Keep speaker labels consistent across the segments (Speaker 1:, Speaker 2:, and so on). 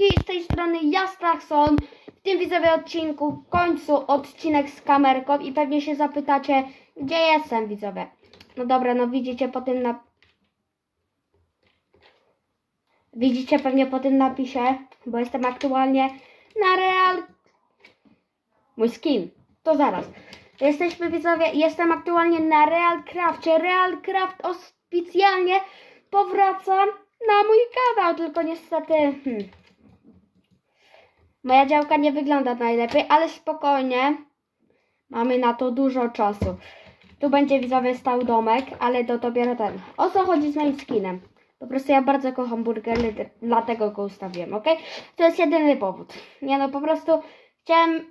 Speaker 1: I z tej strony ja, Strachson. W tym widzowie odcinku w końcu odcinek z kamerką i pewnie się zapytacie, gdzie jestem widzowie. No dobra, no widzicie po tym na... Widzicie pewnie po tym napisie, bo jestem aktualnie na Real... Mój skin. To zaraz. Jesteśmy widzowie, jestem aktualnie na Real Crafcie. Real Craft oficjalnie powraca na mój kanał, tylko niestety... Hmm, Moja działka nie wygląda najlepiej, ale spokojnie. Mamy na to dużo czasu. Tu będzie widzowie stał domek, ale to dopiero ten. O co chodzi z moim skinem? Po prostu ja bardzo kocham burgery, dlatego go ustawiłem, ok? To jest jedyny powód. Nie no, po prostu chciałem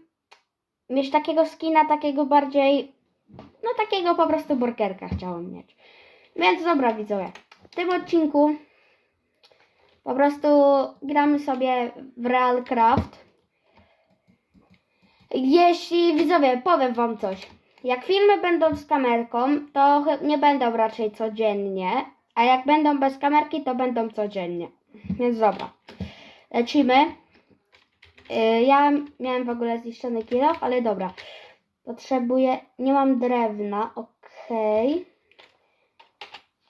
Speaker 1: mieć takiego skina, takiego bardziej, no takiego po prostu burgerka chciałem mieć. Więc dobra widzowie, w tym odcinku po prostu gramy sobie w Real Craft. Jeśli widzowie, powiem wam coś. Jak filmy będą z kamerką, to nie będą raczej codziennie, a jak będą bez kamerki, to będą codziennie. Więc dobra. Lecimy. Yy, Ja miałem w ogóle zniszczony kilof, ale dobra. Potrzebuję, nie mam drewna, okej.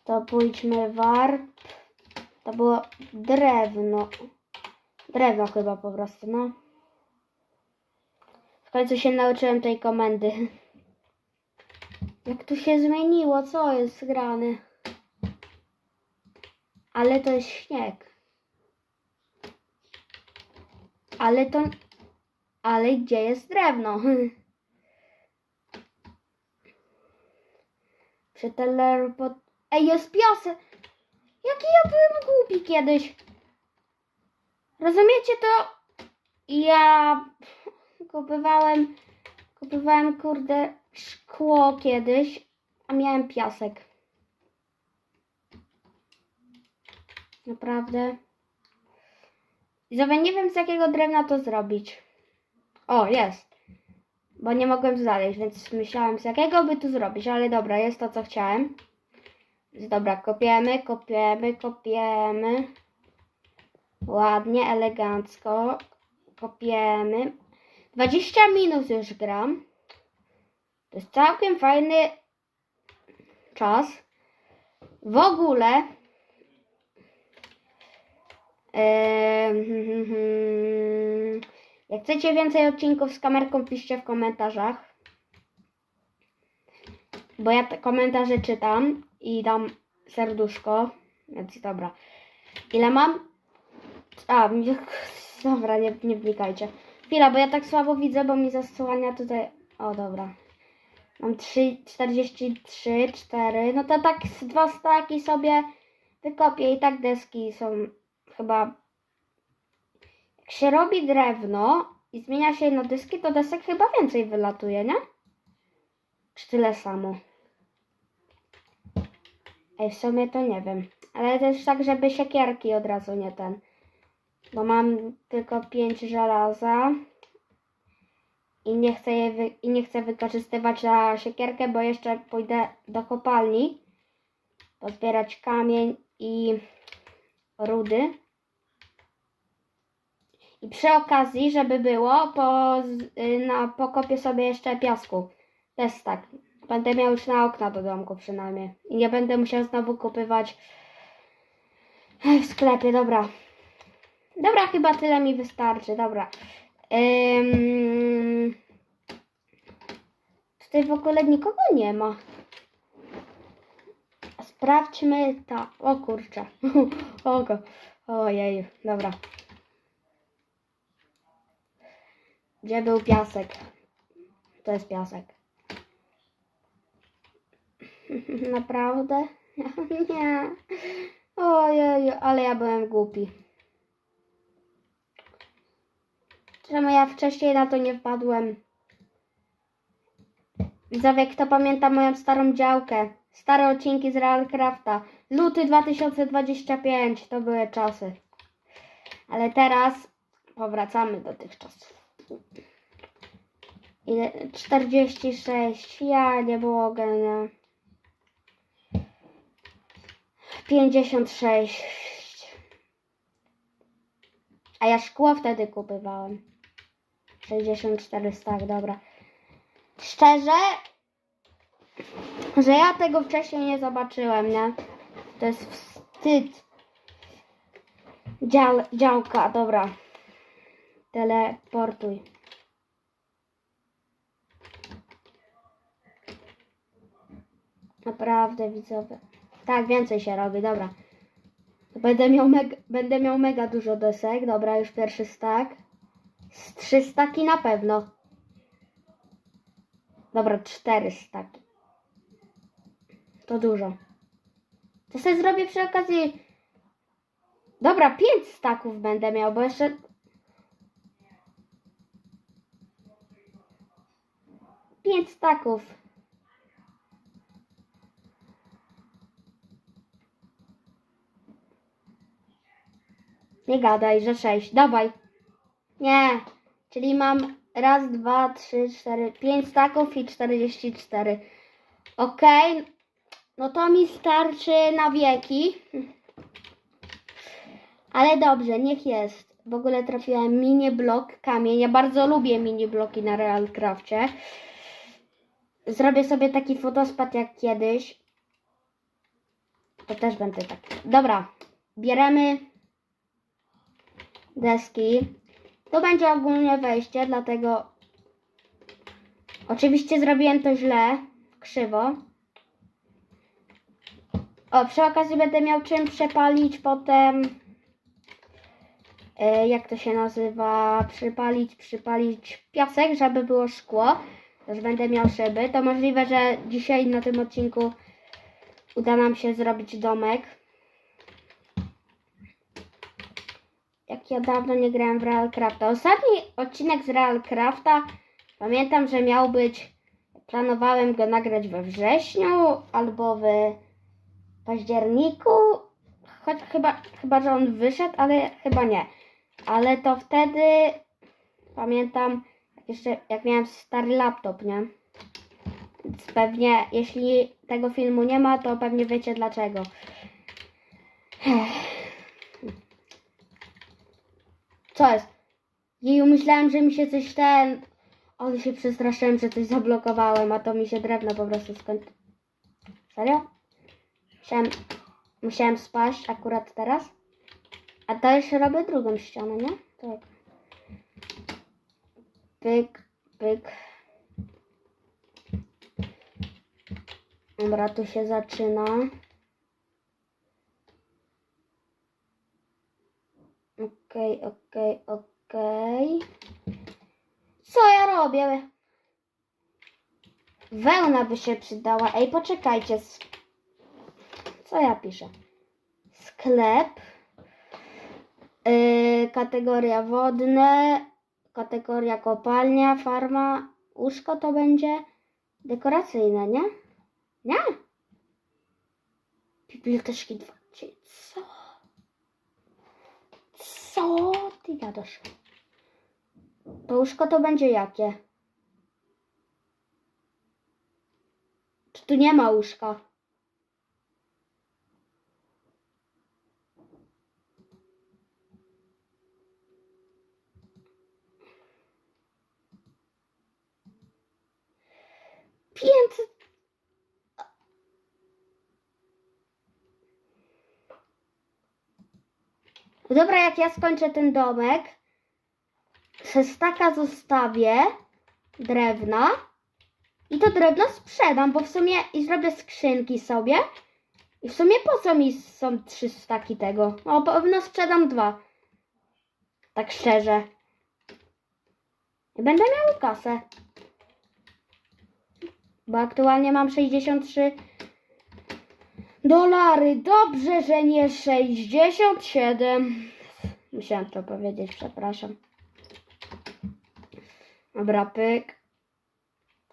Speaker 1: To pójdźmy warp. To było drewno. Drewno chyba po prostu, no. W końcu się nauczyłem tej komendy. Jak tu się zmieniło, co jest grane? Ale to jest śnieg. Ale to... Ale gdzie jest drewno? Przeteler pod... Ej, jest piasek! Jaki ja byłem głupi kiedyś. Rozumiecie to? Ja kupowałem, kupowałem kurde szkło kiedyś, a miałem piasek. Naprawdę. Widzowie, nie wiem z jakiego drewna to zrobić. O, jest. Bo nie mogłem znaleźć, więc myślałem z jakiego by tu zrobić, ale dobra, jest to co chciałem. Dobra, kopiemy, kopiemy, kopiemy. Ładnie, elegancko. Kopiemy. 20 minut już gram. To jest całkiem fajny czas. W ogóle. hmm, hmm, hmm. Jak chcecie więcej odcinków z kamerką, piszcie w komentarzach. Bo ja te komentarze czytam i dam serduszko. Więc dobra. Ile mam? A, dobra, nie, nie wnikajcie. Chwila, bo ja tak słabo widzę, bo mi zasłania tutaj. O, dobra. Mam 3, 43, 4. No to tak dwa staki sobie wykopię i tak deski są chyba. Jak się robi drewno i zmienia się na dyski, to desek chyba więcej wylatuje, nie? Czy tyle samo? Ej, w sumie to nie wiem. Ale też tak, żeby siekierki od razu nie ten. Bo mam tylko 5 żelaza. I nie chcę je i nie chcę wykorzystywać na siekierkę, bo jeszcze pójdę do kopalni. Pozbierać kamień i rudy. I przy okazji, żeby było, po, na, pokopię sobie jeszcze piasku. Też tak. Będę miał już na okna do domku przynajmniej. I nie będę musiał znowu kupywać w sklepie. Dobra. Dobra, chyba tyle mi wystarczy. Dobra. Ym... Tutaj w ogóle nikogo nie ma. Sprawdźmy ta. O kurczę. Oko. Ojej. Dobra. Gdzie był piasek? To jest piasek. Naprawdę? Nie. Ojej, ale ja byłem głupi. Czemu ja wcześniej na to nie wpadłem? Widzowie, kto pamięta moją starą działkę? Stare odcinki z Realcrafta. Luty 2025. To były czasy. Ale teraz powracamy do tych czasów. Ile? 46. Ja nie mogę, nie. 56. A ja szkło wtedy kupywałem. 64 stak, dobra. Szczerze, że ja tego wcześniej nie zobaczyłem, nie? To jest wstyd. Dział, działka, dobra. Teleportuj. Naprawdę, widzowie. Tak, więcej się robi, dobra. Będę miał, mega, będę miał mega dużo desek. Dobra, już pierwszy stack. Z trzy staki na pewno. Dobra, cztery staki. To dużo. To sobie zrobię przy okazji. Dobra, pięć staków będę miał, bo jeszcze. Pięć staków. Nie gadaj, że sześć. Dawaj. Nie. Czyli mam raz, dwa, trzy, cztery, pięć staków i 44. Okej. No to mi starczy na wieki. Ale dobrze, niech jest. W ogóle trafiłem mini blok kamień. Ja bardzo lubię mini bloki na Realcrafcie. Zrobię sobie taki fotospad jak kiedyś. To też będę tak. Dobra. Bieremy deski. To będzie ogólnie wejście, dlatego oczywiście zrobiłem to źle, krzywo. O, przy okazji będę miał czym przepalić potem, e, jak to się nazywa, przypalić, przypalić piasek, żeby było szkło. Też będę miał szyby. To możliwe, że dzisiaj na tym odcinku uda nam się zrobić domek. Jak ja dawno nie grałem w Realcrafta. Ostatni odcinek z Realcrafta pamiętam, że miał być. Planowałem go nagrać we wrześniu albo w październiku. Choć chyba, chyba, że on wyszedł, ale chyba nie. Ale to wtedy pamiętam, jak jeszcze jak miałem stary laptop, nie? Więc pewnie, jeśli tego filmu nie ma, to pewnie wiecie dlaczego. Co jest? Jeju, myślałem, że mi się coś ten... Ale się przestraszyłem, że coś zablokowałem, a to mi się drewno po prostu skąd... Serio? Musiałem, musiałem spaść akurat teraz. A to jeszcze robię drugą ścianę, nie? Tak. Pyk, pyk. Dobra, tu się zaczyna. Okej, okej, okej. Co ja robię? Wełna by się przydała. Ej, poczekajcie. Co ja piszę? Sklep. Yy, kategoria wodne. Kategoria kopalnia, farma. Łóżko to będzie dekoracyjne, nie? Nie? Biblioteczki dwa. Czyli Co? Co ty gadasz? To łóżko to będzie jakie? Czy tu nie ma łóżka? Dobra, jak ja skończę ten domek, ze zostawię drewna i to drewno sprzedam, bo w sumie i zrobię skrzynki sobie. I w sumie po co mi są trzy staki tego? No pewno sprzedam dwa. Tak szczerze. I będę miał kasę. Bo aktualnie mam 63 dolary. Dobrze, że nie 67. Musiałem to powiedzieć, przepraszam. Dobra, pyk.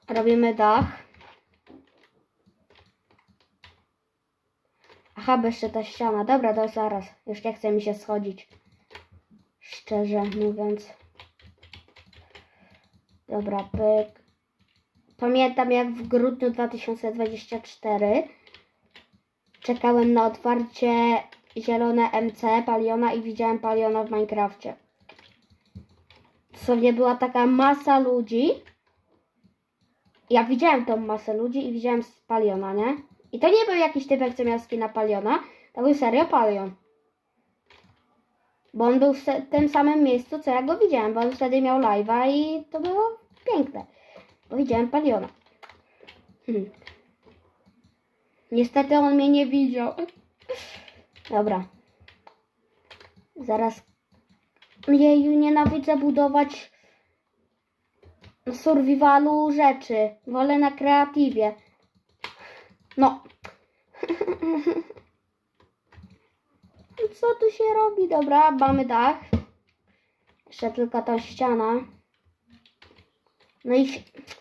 Speaker 1: Robimy dach. Aha, jeszcze ta ściana. Dobra, to zaraz. Już nie chce mi się schodzić. Szczerze mówiąc. Dobra, pyk. Pamiętam jak w grudniu 2024 czekałem na otwarcie zielone MC Paliona i widziałem Paliona w Minecrafcie. dosłownie była taka masa ludzi. Ja widziałem tą masę ludzi i widziałem Paliona, nie? I to nie był jakiś typek, co miał skina Paliona, to był serio Palion. Bo on był w tym samym miejscu, co ja go widziałem, bo on wtedy miał live'a i to było piękne. Bo widziałem Paliona. Hmm. Niestety on mnie nie widział. Dobra. Zaraz. Jeju, nienawidzę budować survivalu rzeczy. Wolę na kreatywie. No. Co tu się robi? Dobra, mamy dach. Jeszcze tylko ta ściana. No i... się- A-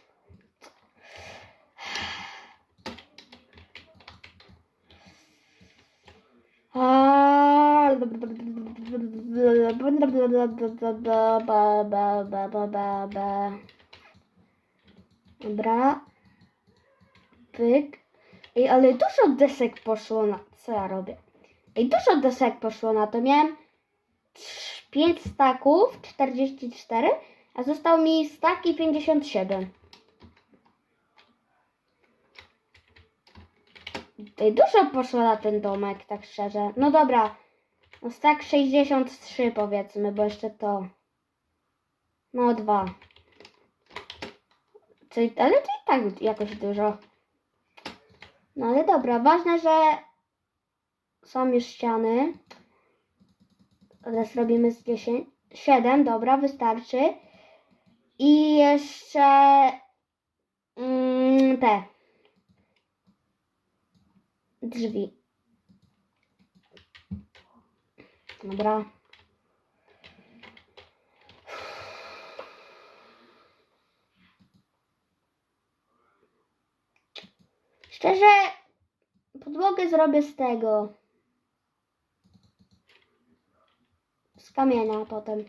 Speaker 1: Dobra. Pyk. Ej, ale dużo desek poszło na... Co ja robię? Ej, dużo desek poszło na to. Miałem 5 staków, 44, a został mi stak i 57. Ej, dużo poszło na ten domek, tak szczerze. No dobra. No stak 63 powiedzmy, bo jeszcze to. No dwa. Czyli, ale to i tak jakoś dużo. No ale dobra, ważne, że są już ściany. Teraz robimy z 10. 7, dobra, wystarczy. I jeszcze mm, te drzwi. Dobra. Szczerze, podłogę zrobię z tego. Z kamienia potem.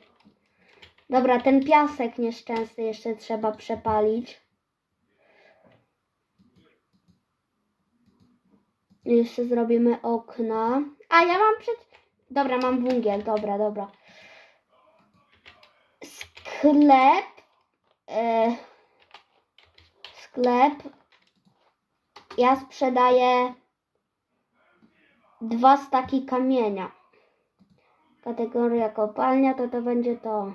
Speaker 1: Dobra, ten piasek nieszczęsny jeszcze trzeba przepalić. Jeszcze zrobimy okna. A ja mam przed. Dobra, mam węgiel. Dobra, dobra. Sklep. E, sklep. Ja sprzedaję dwa staki kamienia. Kategoria kopalnia to to będzie to.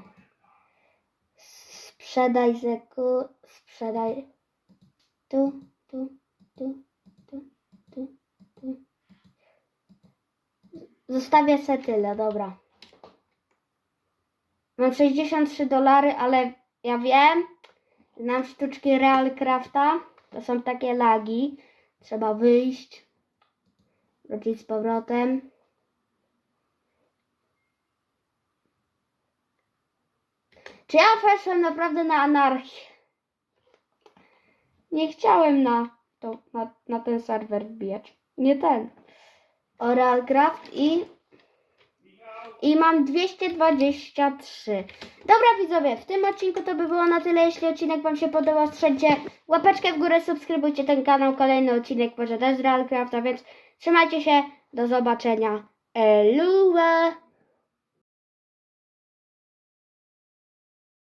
Speaker 1: Sprzedaj zeku. Sprzedaj. Tu, tu, tu, tu, tu, tu. Zostawię se tyle, dobra. Mam 63 dolary, ale ja wiem, znam sztuczki Realcrafta. To są takie lagi. Trzeba wyjść, wrócić z powrotem. Czy ja weszłem naprawdę na anarchię? Nie chciałem na, to, na, na ten serwer wbijać. Nie ten. O Realcraft i i mam 223. Dobra widzowie, w tym odcinku to by było na tyle. Jeśli odcinek Wam się podobał, strzelcie łapeczkę w górę, subskrybujcie ten kanał. Kolejny odcinek może też z Realcrafta, więc trzymajcie się. Do zobaczenia. Eluwe!